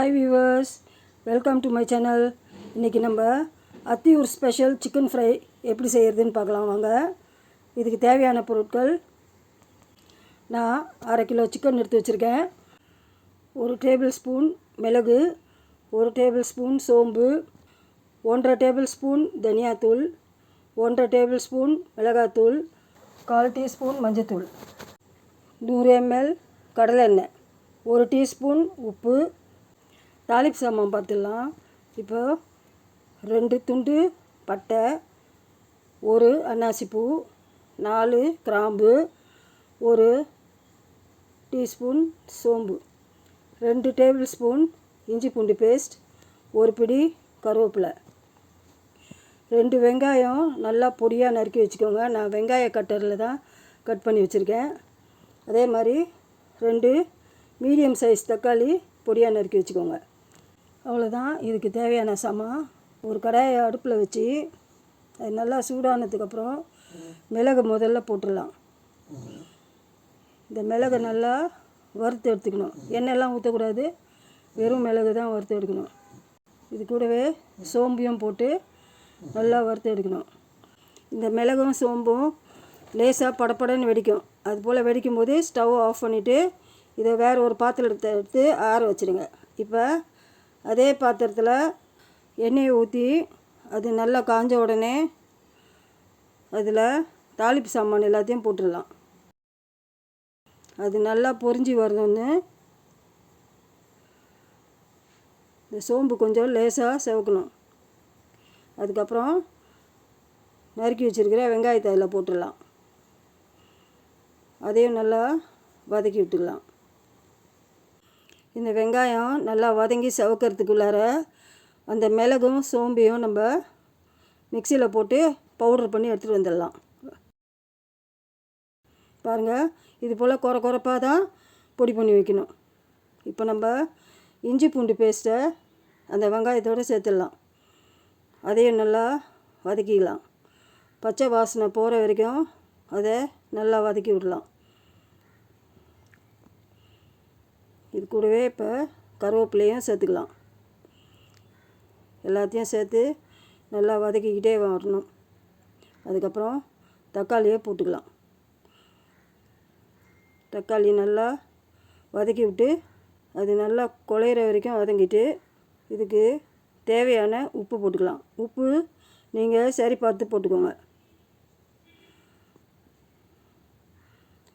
Hi viewers welcome to my channel இன்றைக்கி நம்ம Athiyur special chicken fry எப்படி செய்கிறதுன்னு பார்க்கலாம் வாங்க. இதுக்கு தேவையான பொருட்கள் நான் அரை கிலோ சிக்கன் எடுத்து வச்சுருக்கேன். ஒரு டேபிள் ஸ்பூன் மிளகு ஒரு டேபிள் ஸ்பூன் சோம்பு ஒன்றரை டேபிள் ஸ்பூன் தனியாத்தூள் ஒன்றரை டேபிள் ஸ்பூன் மிளகாத்தூள் கால் டீஸ்பூன் மஞ்சத்தூள் நூறு எம்எல் கடலெண்ணெய் ஒரு டீஸ்பூன் உப்பு தாலிப் சாமான் பார்த்துடலாம். இப்போ ரெண்டு துண்டு பட்டை ஒரு அன்னாசிப்பூ நாலு கிராம்பு ஒரு டீஸ்பூன் சோம்பு ரெண்டு டேபிள் ஸ்பூன் இஞ்சி பூண்டு பேஸ்ட் ஒரு பிடி கருவேப்பிலை. ரெண்டு வெங்காயம் நல்லா பொடியாக நறுக்கி வச்சுக்கோங்க. நான் வெங்காய கட்டரில் தான் கட் பண்ணி வச்சுருக்கேன். அதே மாதிரி ரெண்டு மீடியம் சைஸ் தக்காளி பொடியாக நறுக்கி வச்சுக்கோங்க. அவ்வளோதான் இதுக்கு தேவையான சாமான் ஒரு கடாயை அடுப்பில் வச்சு அது நல்லா சூடானதுக்கப்புறம் மிளகு முதல்ல போட்டுடலாம். இந்த மிளகை நல்லா வறுத்து எடுத்துக்கணும். எண்ணெயெல்லாம் ஊற்றக்கூடாது வெறும் மிளகு தான் வறுத்து எடுக்கணும். இது கூடவே சோம்பையும் போட்டு நல்லா வறுத்து எடுக்கணும். இந்த மிளகும் சோம்பும் லேசாக படப்படன்னு வெடிக்கும். அதுபோல் வெடிக்கும் போது ஸ்டவ் ஆஃப் பண்ணிவிட்டு இதை வேறு ஒரு பாத்திரத்தை எடுத்து ஆற வச்சுடுங்க இப்போ அதே பாத்திரத்தில் எண்ணெயை ஊற்றி அது நல்லா காஞ்ச உடனே அதில் தாளிப்பு சாமான் எல்லாத்தையும் போட்டுடலாம். அது நல்லா பொரிஞ்சு வரணுன்னு இந்த சோம்பு கொஞ்சம் லேசாக செவக்கணும். அதுக்கப்புறம் நறுக்கி வச்சுருக்கிற வெங்காயத்தை அதில் போட்டுடலாம். அதையும் நல்லா வதக்கி விட்டுடலாம். இந்த வெங்காயம் நல்லா வதங்கி செவக்கிறதுக்குள்ளார அந்த மிளகும் சோம்பையும் நம்ம மிக்சியில் போட்டு பவுடர் பண்ணி எடுத்துகிட்டு வந்துடலாம். பாருங்கள் இது போல் குறை குறைப்பாக தான் பொடி பண்ணி வைக்கணும். இப்போ நம்ம இஞ்சி பூண்டு பேஸ்ட்டை அந்த வெங்காயத்தோடு சேர்த்துடலாம். அதையும் நல்லா வதக்கிக்கலாம் பச்சை வாசனை போகிற வரைக்கும் அதை நல்லா வதக்கி விடலாம். இது கூடவே இப்போ கருவேப்பிலையும் சேர்த்துக்கலாம். எல்லாத்தையும் சேர்த்து நல்லா வதக்கிக்கிட்டே வரணும். அதுக்கப்புறம் தக்காளியை போட்டுக்கலாம். தக்காளி நல்லா வதக்கி விட்டு அது நல்லா குழையிற வரைக்கும் வதங்கிட்டு இதுக்கு தேவையான உப்பு போட்டுக்கலாம். உப்பு நீங்கள் சரி பார்த்து போட்டுக்கோங்க.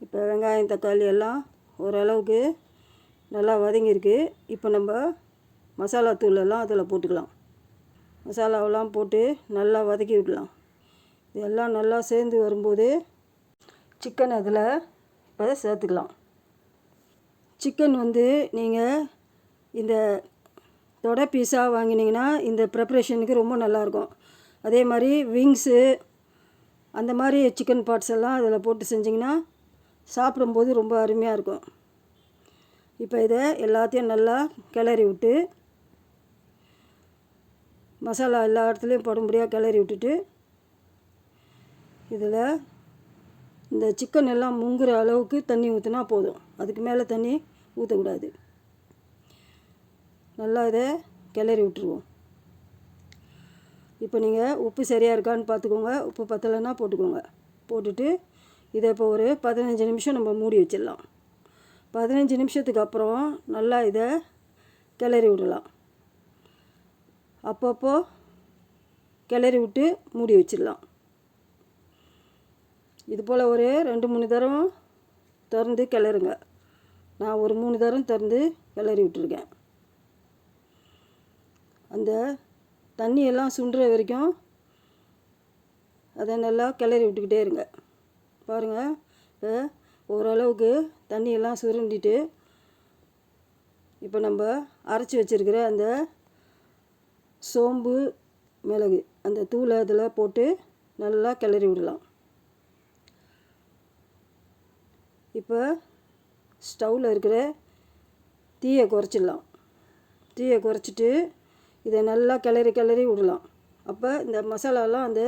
இப்போ வெங்காயம் தக்காளி எல்லாம் ஓரளவுக்கு நல்லா வதங்கியிருக்கு. இப்போ நம்ம மசாலா தூளெல்லாம் அதில் போட்டுக்கலாம். மசாலாவெல்லாம் போட்டு நல்லா வதக்கி விடலாம். இதெல்லாம் நல்லா சேர்ந்து வரும்போது சிக்கன் அதில் இப்போ சேர்த்துக்கலாம். சிக்கன் வந்து நீங்கள் இந்த தொடை பீஸாக வாங்கினீங்கன்னா இந்த ப்ரிப்ரேஷனுக்கு ரொம்ப நல்லாயிருக்கும். அதே மாதிரி விங்ஸு அந்த மாதிரி சிக்கன் பார்ட்ஸ் எல்லாம் அதில் போட்டு செஞ்சிங்கன்னா சாப்பிடும்போது ரொம்ப அருமையாக இருக்கும். இப்போ இதை எல்லாத்தையும் நல்லா கிளறி விட்டு மசாலா எல்லா இடத்துலையும் படும்படியாக கிளறி விட்டுட்டு இதில் இந்த சிக்கன் எல்லாம் முங்குற அளவுக்கு தண்ணி ஊற்றினா போதும். அதுக்கு மேலே தண்ணி ஊற்றக்கூடாது நல்லா இதை கிளறி விட்டுருவோம். இப்போ நீங்கள் உப்பு சரியாக இருக்கான்னு பார்த்துக்கோங்க. உப்பு பத்தலைன்னா போட்டுக்கோங்க. போட்டுட்டு இதை இப்போ ஒரு பதினஞ்சு நிமிஷம் நம்ம மூடி வச்சிடலாம். பதினஞ்சு நிமிஷத்துக்கு அப்புறம் நல்லா இதை கிளறி விடலாம். அப்பப்போ கிளறி விட்டு மூடி வச்சிடலாம். இது போல் ஒரு ரெண்டு மூணு தரம் திறந்து கிளறுங்க. நான் ஒரு மூணு தரம் திறந்து கிளறி விட்டுருக்கேன். அந்த தண்ணியெல்லாம் சுண்டுற வரைக்கும் அதை நல்லா கிளறி விட்டுக்கிட்டே இருங்க. பாருங்கள் ஓரளவுக்கு தண்ணியெல்லாம் சுருண்டிட்டு இப்போ நம்ம அரைச்சி வச்சுருக்கிற அந்த சோம்பு மிளகு அந்த தூளை அதில் போட்டு நல்லா கிளறி விடலாம். இப்போ ஸ்டவ்வில் இருக்கிற தீயை குறைச்சிடலாம். தீயை குறைச்சிட்டு இதை நல்லா கிளறி கிளறி விடலாம். அப்போ இந்த மசாலாலாம் அந்த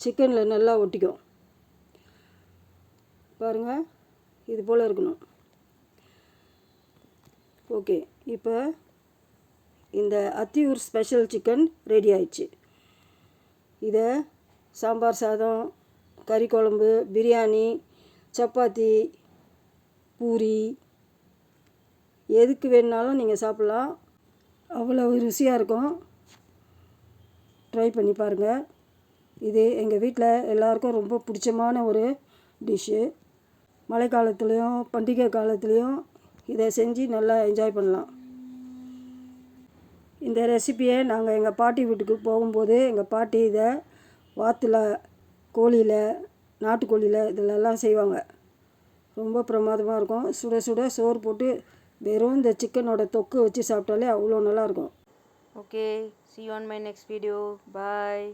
சிக்கனில் நல்லா ஒட்டிக்கும். பாருங்கள் இது போல் இருக்கணும். ஓகே இப்போ இந்த அத்தியூர் ஸ்பெஷல் சிக்கன் ரெடி ஆயிடுச்சு. இதை சாம்பார் சாதம் கறி குழம்பு பிரியாணி சப்பாத்தி பூரி எதுக்கு வேணுனாலும் நீங்கள் சாப்பிட்லாம். அவ்வளோ ருசியாக இருக்கும். ட்ரை பண்ணி பாருங்கள் இது எங்கள் வீட்டில் எல்லாருக்கும் ரொம்ப பிடிச்சமான ஒரு டிஷ்ஷு மழை காலத்துலேயும் பண்டிகை காலத்துலேயும் இதை செஞ்சு நல்லா என்ஜாய் பண்ணலாம். இந்த ரெசிபியை நாங்கள் எங்கள் பாட்டி வீட்டுக்கு போகும்போது எங்கள் பாட்டி இதை வாத்தில் கோழியில் நாட்டுக்கோழியில் இதிலெல்லாம் செய்வாங்க. ரொம்ப பிரமாதமாக இருக்கும். சுட சுட சோறு போட்டு வெறும் இந்த சிக்கனோட தொக்கு வச்சு சாப்பிட்டாலே அவ்வளோ நல்லாயிருக்கும் okay see on my next video bye